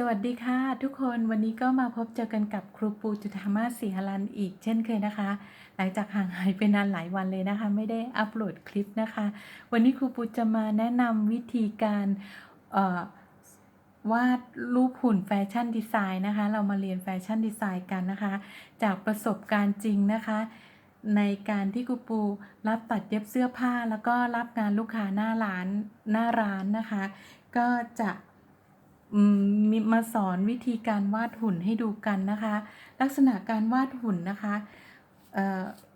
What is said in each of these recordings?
สวัสดีค่ะทุกคนวันนี้ก็มาพบเจอกันกับครูปูจุธามาศสีหรันอีกเช่นเคยนะคะ หลังจากห่างหายไปนานหลายวันเลยนะคะ ไม่ได้อัปโหลดคลิปนะคะ วันนี้ครูปูจะมาแนะนำวิธีการวาดรูปหุ่นแฟชั่นดีไซน์นะคะ เรามาเรียนแฟชั่นดีไซน์กันนะคะ จากประสบการณ์จริงนะคะ ในการที่ครูปูรับตัดเย็บเสื้อผ้า แล้วก็รับงานลูกค้าหน้าร้านหน้าร้านนะคะ ก็จะ มีมาสอนวิธีการวาดหุ่นให้ดูกันนะคะ ลักษณะการวาดหุ่นนะคะ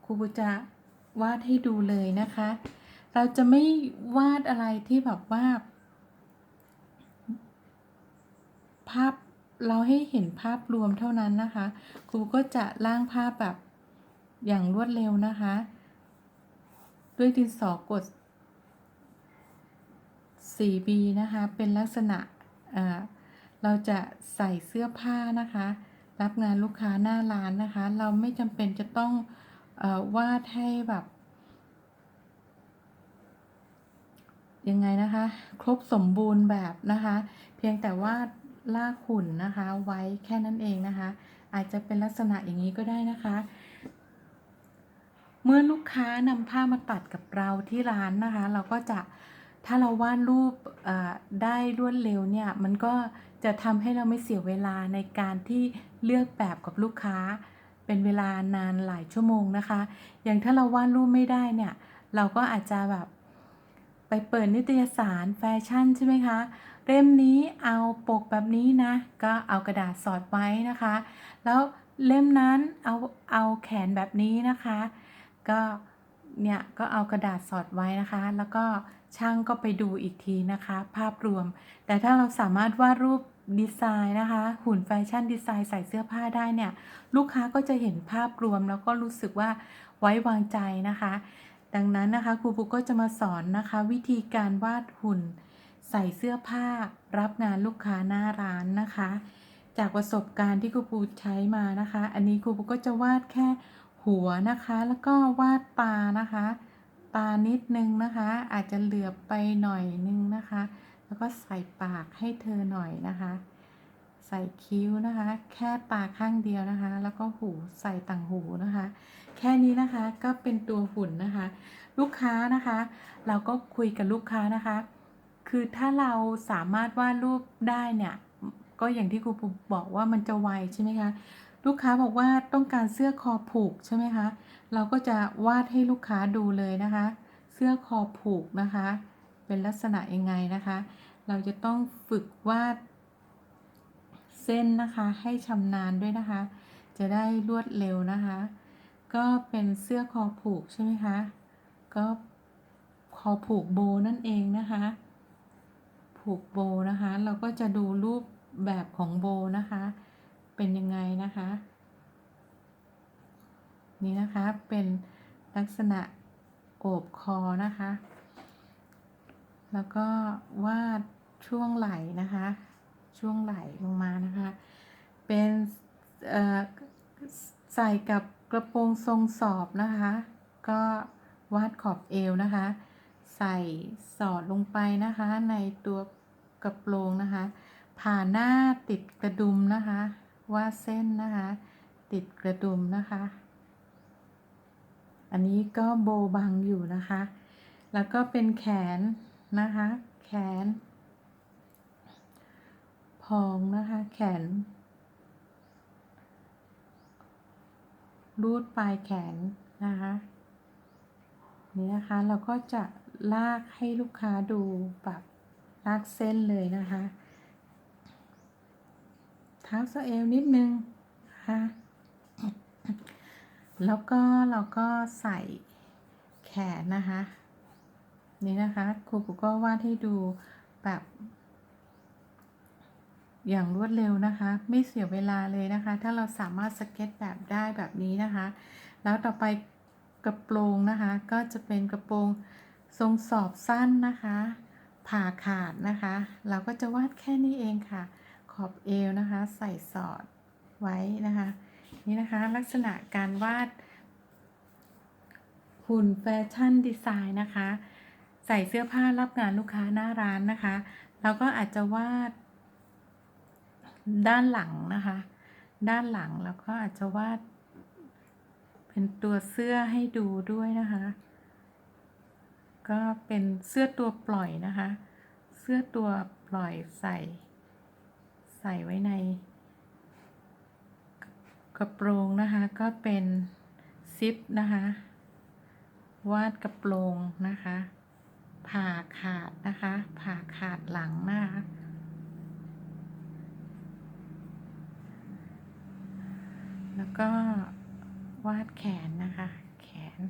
ครูปูจะวาดให้ดูเลยนะคะ เราจะไม่วาดอะไรที่แบบว่า ภาพเราให้เห็นภาพรวมเท่านั้นนะคะครูก็จะร่างภาพแบบอย่างรวดเร็วนะคะ ด้วยดินสอกด 4B นะคะ เป็นลักษณะ เราจะใส่เสื้อผ้านะคะ รับงานลูกค้าหน้าร้านนะคะ เราไม่จำเป็นจะต้องอวาดให้แบบยังไงนะคะ ครบสมบูรณ์แบบนะคะ เพียงแต่ว่าลากหุ่นนะคะ ไว้แค่นั้นเองนะคะ อาจจะเป็นลักษณะอย่างนี้ก็ได้นะคะ เมื่อลูกค้านำผ้ามาตัดกับเราที่ร้านนะคะ เราก็จะ ถ้าเราวาดรูปได้รวดเร็วเนี่ยมันก็จะทำให้เราไม่เสียเวลาในการที่เลือกแบบกับลูกค้า เป็นเวลานานหลายชั่วโมงนะคะ อย่างถ้าเราวาดรูปไม่ได้เนี่ยเราก็อาจจะแบบไปเปิดนิตยสารแฟชั่นใช่ไหมคะเล่มนี้เอาปกแบบนี้นะ ก็เอากระดาษสอดไว้นะคะ แล้วเล่มนั้นเอาเอาแขนแบบนี้นะคะ ก็เนี่ยก็เอากระดาษสอดไว้นะคะ แล้วก็ ช่างก็ไปดูอีกทีนะคะ ภาพรวม แต่ถ้าเราสามารถวาดรูปดีไซน์นะคะ หุ่นแฟชั่นดีไซน์ใส่เสื้อผ้าได้เนี่ย ลูกค้าก็จะเห็นภาพรวมแล้วก็รู้สึกว่าไว้วางใจนะคะ ดังนั้นนะคะครูปูก็จะมาสอนนะคะ วิธีการวาดหุ่น ใส่เสื้อผ้า รับงานลูกค้าหน้าร้านนะคะ จากประสบการณ์ที่ครูปูใช้มานะคะ อันนี้ครูปูก็จะวาดแค่หัวนะคะ แล้วก็วาดตานะคะ ตานิดนึงนะคะ อาจจะเหลือบไปหน่อยนึงนะคะ แล้วก็ใส่ปากให้เธอหน่อยนะคะ ใส่คิ้วนะคะ แค่ตากข้างเดียวนะคะ แล้วก็หูใส่ต่างหูนะคะ แค่นี้นะคะก็เป็นตัวหุ่นนะคะ ลูกค้านะคะ เราก็คุยกับลูกค้านะคะ คือถ้าเราสามารถวาดรูปได้เนี่ยก็อย่างที่ครูปูบอกว่ามันจะไวใช่ไหมคะ ลูกค้าบอกว่าต้องการเสื้อคอผูกใช่ไหมคะ เราก็จะวาดให้ลูกค้าดูเลยนะคะ เสื้อคอผูกนะคะ เป็นลักษณะยังไงนะคะ เราจะต้องฝึกวาด เส้นนะคะให้ชำนาญด้วยนะคะ จะได้รวดเร็วนะคะ ก็เป็นเสื้อคอผูกใช่ไหมคะ ก็คอผูกโบนั่นเองนะคะ ผูกโบนะคะ เราก็จะดูรูปแบบของโบนะคะ เป็นยังไงนะคะ นี่นะคะเป็นลักษณะโอบคอนะคะ แล้วก็วาดช่วงไหล่นะคะ ช่วงไหล่ลงมานะคะ เป็นใส่กับกระโปรงทรงสอบนะคะ ก็วาดขอบเอวนะคะ ใส่สอดลงไปนะคะ ในตัวกระโปรงนะคะ ผ่าหน้าติดกระดุมนะคะ ว่าเส้นนะคะ ติดกระดุมนะคะ อันนี้ก็โบบังอยู่นะคะ แล้วก็เป็นแขนนะคะ แขน พองนะคะ แขน รูดปลายแขนนะคะนี่นะคะเราก็จะลากให้ลูกค้าดูแบบลากเส้นเลยนะคะ ท้าสะเอวนิดนึงนะคะแล้วก็เราก็ใส่แขนนะคะ นี่นะคะครูปูก็วาดให้ดูแบบอย่างรวดเร็วนะคะ ไม่เสียเวลาเลยนะคะ ถ้าเราสามารถสเก็ตแบบได้แบบนี้นะคะ แล้วต่อไปกระโปรงนะคะ ก็จะเป็นกระโปรงทรงสอบสั้นนะคะ ผ่าขาดนะคะ เราก็จะวาดแค่นี้เองค่ะ อบเอวนะคะ ใส่สอดไว้นะคะ นี่นะคะลักษณะการวาดหุ่นแฟชั่นดีไซน์นะคะ ใส่เสื้อผ้ารับงานลูกค้าหน้าร้านนะคะเราก็อาจจะวาด ด้านหลังนะคะ ด้านหลังแล้วก็อาจจะวาด เป็นตัวเสื้อให้ดูด้วยนะคะ ก็เป็นเสื้อตัวปล่อยนะคะ เสื้อตัวปล่อยใส่ ใส่ไว้ในกระโปรงนะคะก็เป็นซิปนะคะวาดกระโปรงนะคะผ่าขาดนะคะผ่าขาดหลังนะคะแล้วก็วาดแขนนะคะ แขน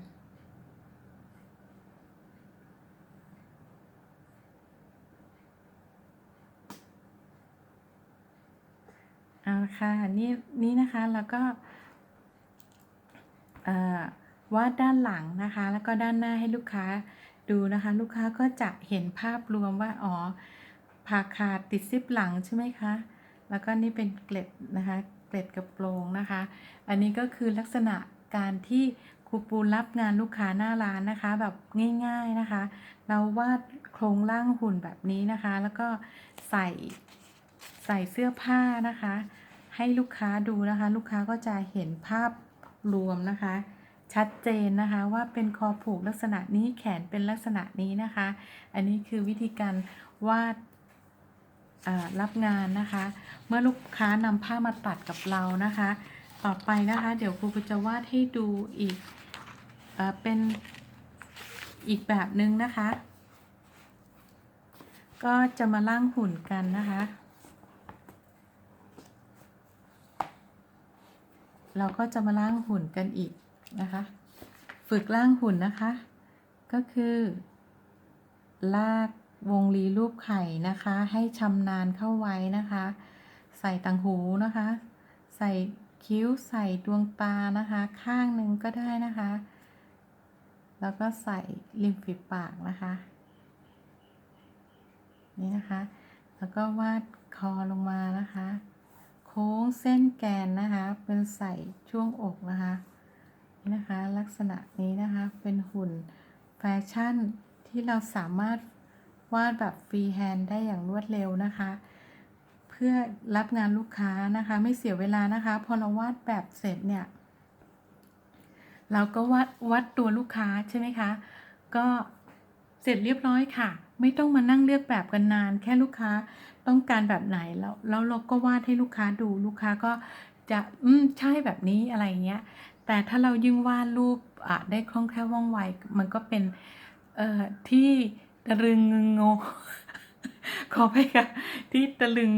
เอาละ ค่ะนี่นี่นะคะแล้วก็วาดด้านหลังนะคะ แล้วก็ด้านหน้าให้ลูกค้าดูนะคะ ลูกค้าก็จะเห็นภาพรวมว่าอ๋อผ่าขาดติดซิปหลังใช่ไหมคะ แล้วก็นี่เป็นเกล็ดนะคะ เกล็ดกระโปรงนะคะ อันนี้ก็คือลักษณะการที่ครูปูรับงานลูกค้าหน้าร้านนะคะ แบบง่าย ๆนะคะ เราวาดโครงร่างหุ่นแบบนี้นะคะ แล้วก็ใส่ใส่เสื้อผ้านะคะ ให้ลูกค้าดูนะคะ ลูกค้าก็จะเห็นภาพรวมนะคะ ชัดเจนนะคะว่าเป็นคอผูกลักษณะนี้แขนเป็นลักษณะนี้นะคะ อันนี้คือวิธีการวาดรับงานนะคะ เมื่อลูกค้านำผ้ามาตัดกับเรานะคะ ต่อไปนะคะ เดี๋ยวครูจะวาดให้ดูอีกเออเป็นอีกแบบหนึ่งนะคะ ก็จะมาล่างหุ่นกันนะคะ เราก็จะมาล่างหุ่นกันอีกนะคะ ฝึกล่างหุ่นนะคะ ก็คือ ลากวงลีรูปไข่นะคะ ให้ชำนาญเข้าไว้นะคะ ใส่ต่างหูนะคะ ใส่คิ้วใส่ดวงตานะคะ ข้างหนึ่งก็ได้นะคะ แล้วก็ใส่ริมฝีปากนะคะ นี่นะคะ แล้วก็วาดคอลงมานะคะ ค้งเส้นแกนนะคะเป็นใส่ช่วงอกนะคะนะคะ ลักษณะนี้นะคะเป็นหุ่นแฟชั่นที่เราสามารถวาดแบบฟรีแฮนด์ได้อย่างรวดเร็วนะคะ เพื่อรับงานลูกค้านะคะ ไม่เสียเวลานะคะ พอเราวาดแบบเสร็จเนี่ย เราก็วัดวัดตัวลูกค้าใช่ไหมคะ ก็เสร็จเรียบร้อยค่ะ ไม่ต้องมานั่งเลือกแบบกันนาน แค่ลูกค้า ต้องการแบบไหนแล้วแล้วเราก็วาดให้ลูกค้าดูลูกค้าก็จะอืมใช่แบบนี้อะไรเงี้ยแต่ถ้าเรายิ่งวาดรูปอะได้คล่องแคล่วว่องไวมันก็เป็นเอ่อที่ตะลึงงงงขอไปค่ะที่ตะลึง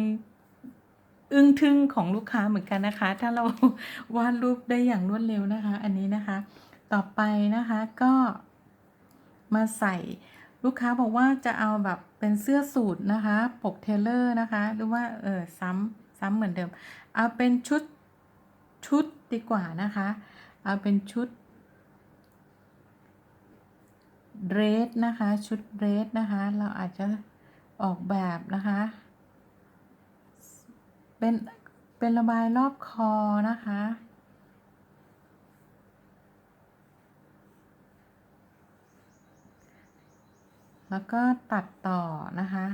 อึ้งทึ่งของลูกค้าเหมือนกันนะคะ ถ้าเราวาดรูปได้อย่างรวดเร็วนะคะ อันนี้นะคะ ต่อไปนะคะก็มาใส่ ลูกค้าบอกว่าจะเอาแบบเป็นเสื้อสูทนะคะ ปกเทเลอร์นะคะ หรือว่าเออซ้ำซ้ำเหมือนเดิม เอาเป็นชุดชุดดีกว่านะคะ เอาเป็นชุดเรสนะคะ ชุดเรสนะคะ เราอาจจะออกแบบนะคะ เป็นเป็นระบายรอบคอนะคะ แล้วก็ตัดต่อนะคะ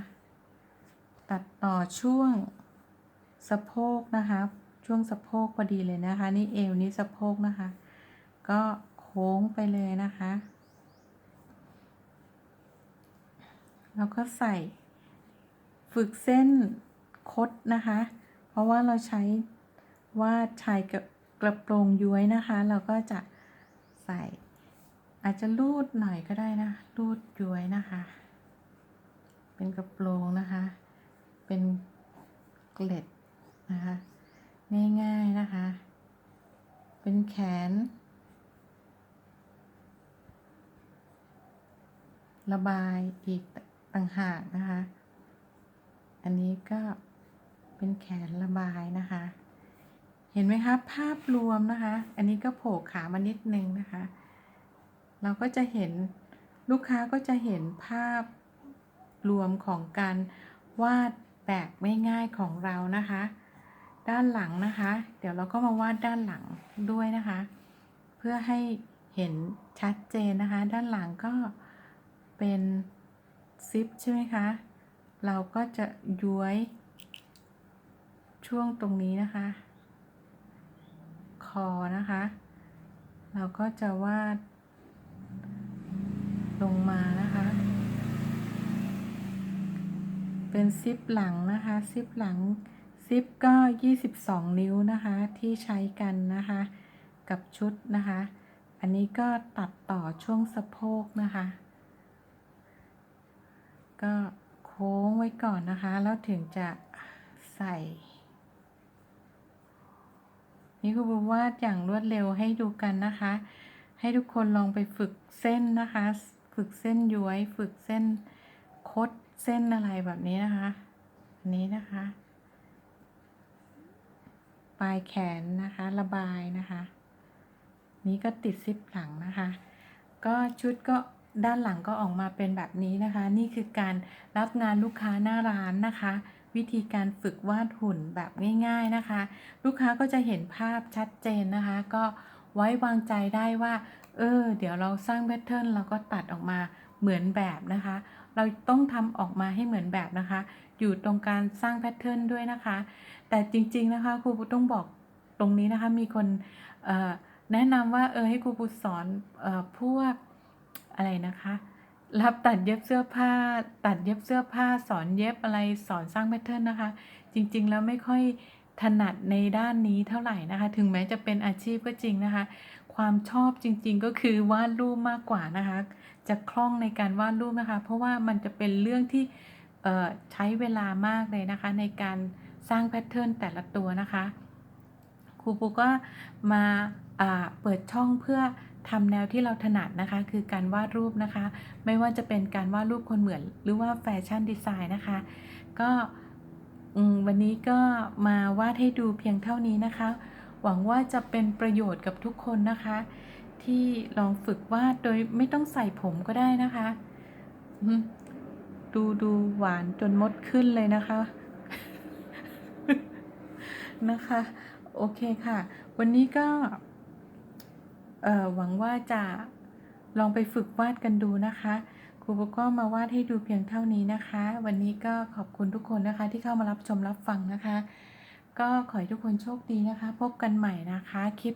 ตัดต่อช่วงสะโพกนะคะ ช่วงสะโพกพอดีเลยนะคะ นี่เอวนี่สะโพกนะคะ ก็โค้งไปเลยนะคะ แล้วก็ใส่ฝึกเส้นคดนะคะ เพราะว่าเราใช้วาดชายกับกระโปรงย้วยนะคะ เราก็จะใส่ อาจจะรูดหน่อยก็ได้นะ รูดย้วยนะคะ เป็นกระโปรงนะคะ เป็นเกล็ดนะคะ ง่ายๆนะคะ เป็นแขน ระบายอีกต่างหากนะคะ อันนี้ก็เป็นแขนระบายนะคะ เห็นไหมคะ ภาพรวมนะคะ อันนี้ก็โผล่ขามานิดนึงนะคะ เราก็จะเห็นลูกค้าก็จะเห็นภาพรวมของการวาดแบบไม่ง่ายของเรานะคะ ด้านหลังนะคะ เดี๋ยวเราก็มาวาดด้านหลังด้วยนะคะ เพื่อให้เห็นชัดเจนนะคะ ด้านหลังก็เป็นซิปใช่ไหมคะ เราก็จะย้วยช่วงตรงนี้นะคะ คอนะคะ เราก็จะวาด ลงมานะคะ เป็นซิปหลังนะคะ ซิปหลังซิปก็ 22 นิ้วนะคะ ที่ใช้กันนะคะ กับชุดนะคะ อันนี้ก็ตัดต่อช่วงสะโพกนะคะ ก็โค้งไว้ก่อนนะคะ แล้วถึงจะใส่ นี่ครูบูวาดอย่างรวดเร็วให้ดูกันนะคะ ให้ทุกคนลองไปฝึกเส้นนะคะ ฝึกเส้นย้วย ฝึกเส้นคดเส้นอะไรแบบนี้นะคะ อันนี้นะคะ ปลายแขนนะคะระบายนะคะ นี้ก็ติดซิปหลังนะคะ ก็ชุดก็ด้านหลังก็ออกมาเป็นแบบนี้นะคะ นี่คือการรับงานลูกค้าหน้าร้านนะคะ วิธีการฝึกวาดหุ่นแบบง่าย ๆนะคะ ลูกค้าก็จะเห็นภาพชัดเจนนะคะ ก็ ไว้วางใจได้ว่า เออ เดี๋ยวเราสร้างแพทเทิร์นเราก็ตัดออกมาเหมือนแบบนะคะ เราต้องทำออกมาให้เหมือนแบบนะคะ อยู่ตรงการสร้างแพทเทิร์นด้วยนะคะ แต่จริง ๆ นะคะครูปูต้องบอกตรงนี้นะคะมีคนแนะนำว่าเออให้ครูปูสอนออพวกอะไรนะคะรับตัดเย็บเสื้อผ้า ตัดเย็บเสื้อผ้า สอนเย็บอะไรสอนสร้างแพทเทิร์นนะคะ จริง ๆ แล้วไม่ค่อย ถนัดในด้านนี้เท่าไหร่นะคะ ถึงแม้จะเป็นอาชีพก็จริงนะคะ ความชอบจริงๆก็คือวาดรูปมากกว่านะคะ จะคล่องในการวาดรูปนะคะ เพราะว่ามันจะเป็นเรื่องที่ใช้เวลามากเลยนะคะ ในการสร้างแพทเทิร์นแต่ละตัวนะคะ ครูปูก็มาเปิดช่องเพื่อทำแนวที่เราถนัดนะคะ คือการวาดรูปนะคะ ไม่ว่าจะเป็นการวาดรูปคนเหมือน หรือว่าแฟชั่นดีไซน์นะคะ ก็ วันนี้ก็มาวาดให้ดูเพียงเท่านี้นะคะ หวังว่าจะเป็นประโยชน์กับทุกคนนะคะ ที่ลองฝึกวาดโดยไม่ต้องใส่ผมก็ได้นะคะ ดูดูหวานจนมดขึ้นเลยนะคะ นะคะ โอเคค่ะ วันนี้ก็หวังว่าจะลองไปฝึกวาดกันดูนะคะ ครูก็มาวาดให้ดูเพียงเท่านี้นะคะ วันนี้ก็ขอบคุณทุกคนนะคะ ที่เข้ามารับชมรับฟังนะคะ ก็ขอให้ทุกคนโชคดีนะคะ พบกันใหม่นะคะคลิป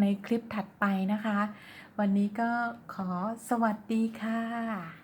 ในคลิปถัดไปนะคะ วันนี้ก็ขอสวัสดีค่ะ